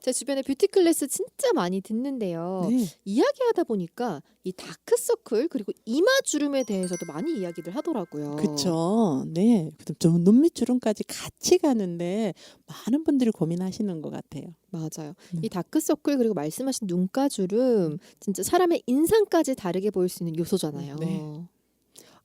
제 주변에 뷰티 클래스 진짜 많이 듣는데요. 네. 이야기하다 보니까 이 다크서클 그리고 이마 주름에 대해서도 많이 이야기들 하더라고요. 그쵸. 네. 그좀 눈밑 주름까지 같이 가는데 많은 분들이 고민하시는 것 같아요. 맞아요. 네. 이 다크서클 그리고 말씀하신 눈가 주름 진짜 사람의 인상까지 다르게 보일 수 있는 요소잖아요. 네.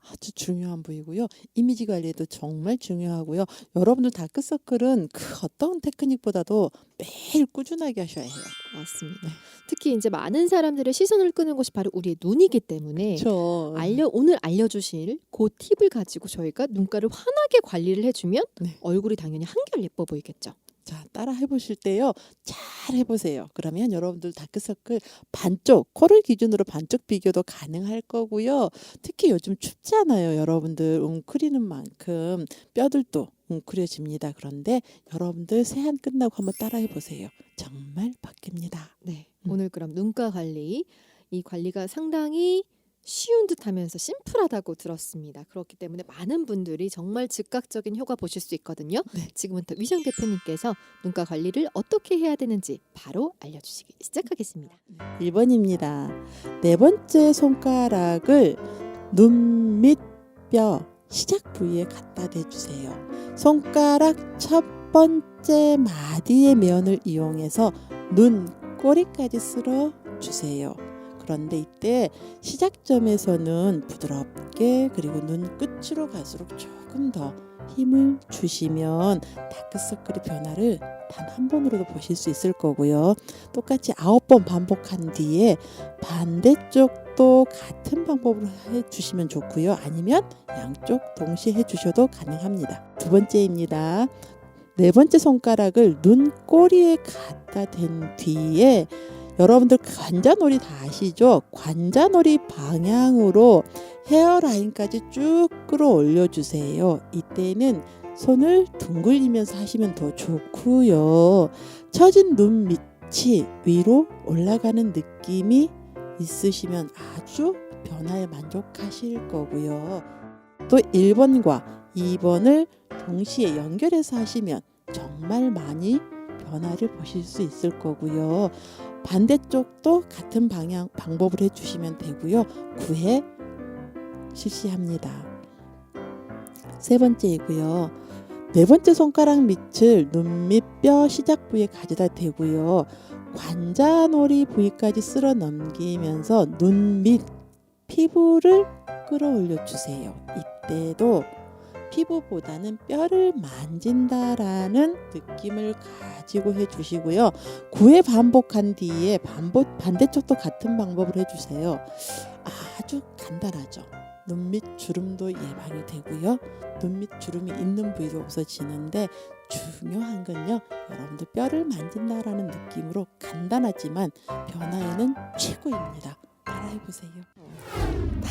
아주 중요한 부위고요. 이미지 관리도 정말 중요하고요. 여러분들 다크서클은 그 어떤 테크닉보다도 매일 꾸준하게 하셔야 해요. 맞습니다. 네. 특히 이제 많은 사람들의 시선을 끄는 곳이 바로 우리의 눈이기 때문에 그렇죠. 알려 오늘 알려주실 그 팁을 가지고 저희가 눈가를 환하게 관리를 해주면 네. 얼굴이 당연히 한결 예뻐 보이겠죠. 자, 따라 해보실 때요. 잘 해보세요. 그러면 여러분들 다크서클 반쪽, 코를 기준으로 반쪽 비교도 가능할 거고요. 특히 요즘 춥잖아요. 여러분들 웅크리는 만큼 뼈들도 웅크려집니다. 그런데 여러분들 세안 끝나고 한번 따라 해보세요. 정말 바뀝니다. 네. 음. 오늘 그럼 눈가 관리 이 관리가 상당히 쉬운 듯하면서 심플하다고 들었습니다. 그렇기 때문에 많은 분들이 정말 즉각적인 효과 보실 수 있거든요. 네. 지금부터 위정 대표님께서 눈가 관리를 어떻게 해야 되는지 바로 알려주시기 시작하겠습니다. 1번입니다. 네 번째 손가락을 눈 밑 뼈 시작 부위에 갖다 대주세요. 손가락 첫 번째 마디의 면을 이용해서 눈 꼬리까지 쓸어 주세요. 그런데 이때 시작점에서는 부드럽게 그리고 눈 끝으로 갈수록 조금 더 힘을 주시면 다크서클의 변화를 단 한 번으로도 보실 수 있을 거고요. 똑같이 아홉 번 반복한 뒤에 반대쪽도 같은 방법으로 해주시면 좋고요. 아니면 양쪽 동시에 해주셔도 가능합니다. 두 번째입니다. 네 번째 손가락을 눈 꼬리에 갖다 댄 뒤에 여러분들 관자놀이 다 아시죠? 관자놀이 방향으로 헤어라인까지 쭉 끌어올려 주세요. 이때는 손을 둥글리면서 하시면 더 좋고요. 처진 눈 밑이 위로 올라가는 느낌이 있으시면 아주 변화에 만족하실 거고요. 또 1번과 2번을 동시에 연결해서 하시면 정말 많이 변화를 보실 수 있을 거고요. 반대쪽도 같은 방향 방법을 해주시면 되고요. 9회 실시합니다. 세 번째이고요. 네 번째 손가락 밑을 눈 밑 뼈 시작 부위에 가져다 대고요. 관자놀이 부위까지 쓸어 넘기면서 눈 밑 피부를 끌어올려 주세요. 이때도 피부보다는 뼈를 만진다라는 느낌을 가지고 해주시고요. 9회 반복한 뒤에 반복, 반대쪽도 같은 방법을 해주세요. 아주 간단하죠. 눈밑 주름도 예방이 되고요. 눈밑 주름이 있는 부위도 없어지는데 중요한 건요. 여러분들 뼈를 만진다라는 느낌으로 간단하지만 변화에는 최고입니다. 따라해보세요.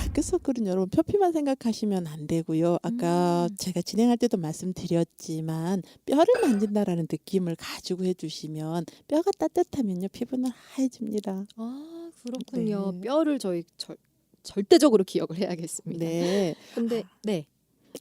다크서클은 여러분 표피만 생각하시면 안 되고요. 아까 음. 제가 진행할 때도 말씀드렸지만 뼈를 만진다라는 느낌을 가지고 해주시면 뼈가 따뜻하면요 피부는 하얘집니다. 아 그렇군요. 네. 뼈를 저희 절, 절대적으로 기억을 해야겠습니다. 네, 근데 네.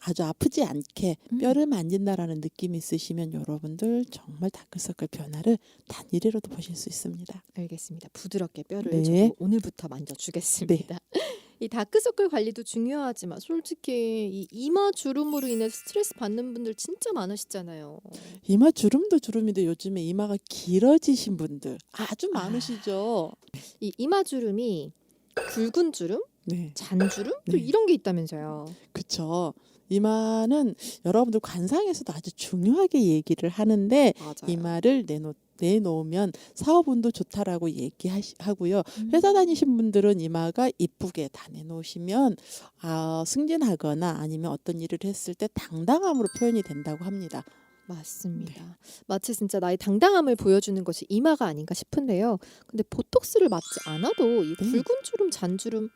아주 아프지 않게 음. 뼈를 만진다라는 느낌이 있으시면 여러분들 정말 다크서클 변화를 단 1회로도 보실 수 있습니다. 알겠습니다. 부드럽게 뼈를 네. 오늘부터 만져주겠습니다. 이 다크서클 관리도 중요하지만 솔직히 이 이마 주름으로 인해 스트레스 받는 분들 진짜 많으시잖아요. 이마 주름도 주름인데 요즘에 이마가 길어지신 분들 아주 많으시죠. 이 이마 주름이 굵은 주름, 네, 잔주름 또 네. 이런 게 있다면서요. 그쵸. 이마는 여러분들 관상에서도 아주 중요하게 얘기를 하는데 맞아요. 이마를 내놓 내놓으면 사업운도 좋다라고 얘기하고요. 음. 회사 다니신 분들은 이마가 이쁘게 다 내놓으시면 아, 승진하거나 아니면 어떤 일을 했을 때 당당함으로 표현이 된다고 합니다. 맞습니다. 마치 진짜 나의 당당함을 보여주는 것이 이마가 아닌가 싶은데요. 근데 보톡스를 맞지 않아도 이 네. 굵은 주름, 잔주름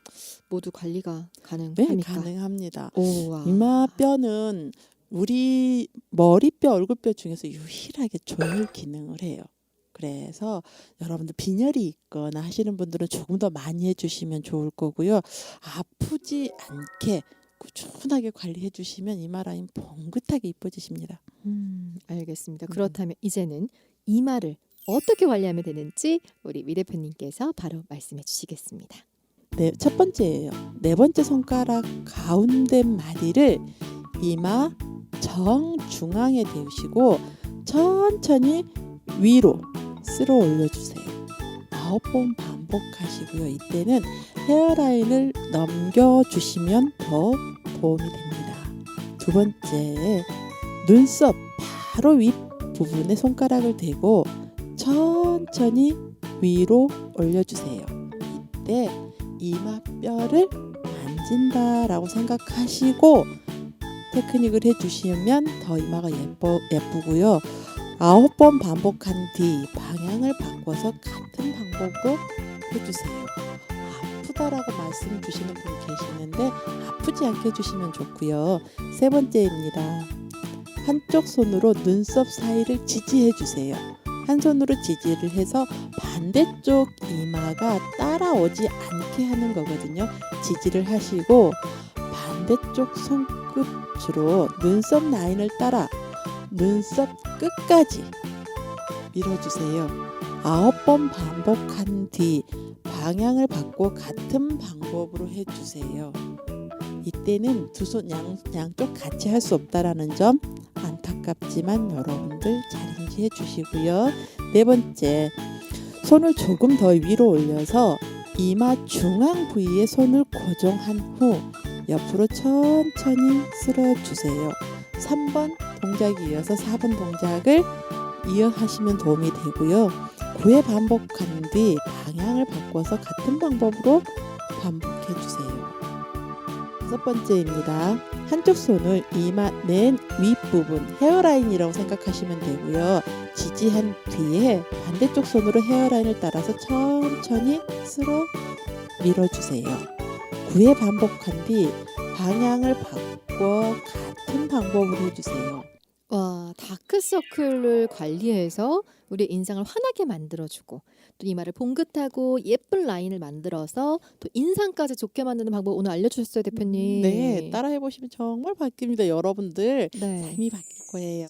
모두 관리가 네, 가능합니까? 가능합니다. 오와. 이마 뼈는 우리 머리뼈, 얼굴뼈 중에서 유일하게 조율 기능을 해요. 그래서 여러분들 빈혈이 있거나 하시는 분들은 조금 더 많이 해주시면 좋을 거고요. 아프지 않게 꾸준하게 관리해 주시면 이마 라인 봉긋하게 이뻐지십니다. 음, 알겠습니다. 음. 그렇다면 이제는 이마를 어떻게 관리하면 되는지 우리 미 대표님께서 바로 말씀해 주시겠습니다. 네, 첫 번째예요. 네 번째 손가락 가운데 마디를 이마 정중앙에 대우시고 천천히 위로 쓸어 올려주세요. 아홉 번 반복하시고요. 이때는 헤어라인을 넘겨주시면 더 도움이 됩니다. 두 번째, 눈썹 바로 윗 부분에 손가락을 대고 천천히 위로 올려주세요. 이때 이마뼈를 만진다라고 생각하시고 테크닉을 해주시면 더 이마가 예뻐 예쁘고요. 아홉 번 반복한 뒤 방향을 바꿔서 같은 방법으로 해주세요. 아프다라고 말씀 주시는 분 계시는데 아프지 않게 해주시면 좋고요. 세 번째입니다. 한쪽 손으로 눈썹 사이를 지지해 주세요. 한 손으로 지지를 해서 반대쪽 이마가 따라오지 않게 하는 거거든요. 지지를 하시고 반대쪽 손 끝으로 눈썹 라인을 따라 눈썹 끝까지 밀어주세요. 아홉 번 반복한 뒤 방향을 바꿔 같은 방법으로 해주세요. 이때는 두 손 양쪽 같이 할 수 없다라는 점 안타깝지만 여러분들 잘 인지해 주시고요. 네 번째, 손을 조금 더 위로 올려서 이마 중앙 부위에 손을 고정한 후 옆으로 천천히 쓸어 주세요. 3번 동작이 이어서 4번 동작을 이어하시면 도움이 되고요. 9회 반복한 뒤 방향을 바꿔서 같은 방법으로 반복해 주세요. 다섯 번째입니다. 한쪽 손을 이마 맨 윗부분 헤어라인이라고 생각하시면 되고요. 지지한 뒤에 반대쪽 손으로 헤어라인을 따라서 천천히 쓸어 밀어주세요. 9회 반복한 뒤 방향을 바꿔 같은 방법으로 해주세요. 와, 다크서클을 관리해서 우리 인상을 환하게 만들어주고 또 이마를 봉긋하고 예쁜 라인을 만들어서 또 인상까지 좋게 만드는 방법 오늘 알려주셨어요, 대표님. 네, 따라해 보시면 정말 바뀝니다. 여러분들 네. 삶이 바뀔 거예요.